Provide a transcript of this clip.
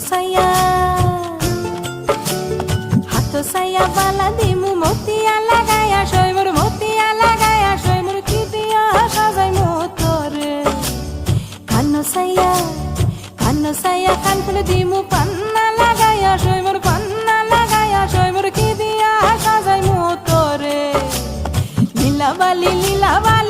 সাইয়া হাত সাইয়া বালা দিমু মতিয়া লাগাইয়া সৈমুর মতিয়া লাগাইয়া সৈমুর কি দিয়া সাজাই মোতরে কান্ন সাইয়া কান্ন সাইয়া কান ফুল দিমু পান্না লাগাইয়া সৈমুর পান্না লাগাইয়া সৈমুর কি দিয়া সাজাই মোতরে লীলাবালি লীলাবালি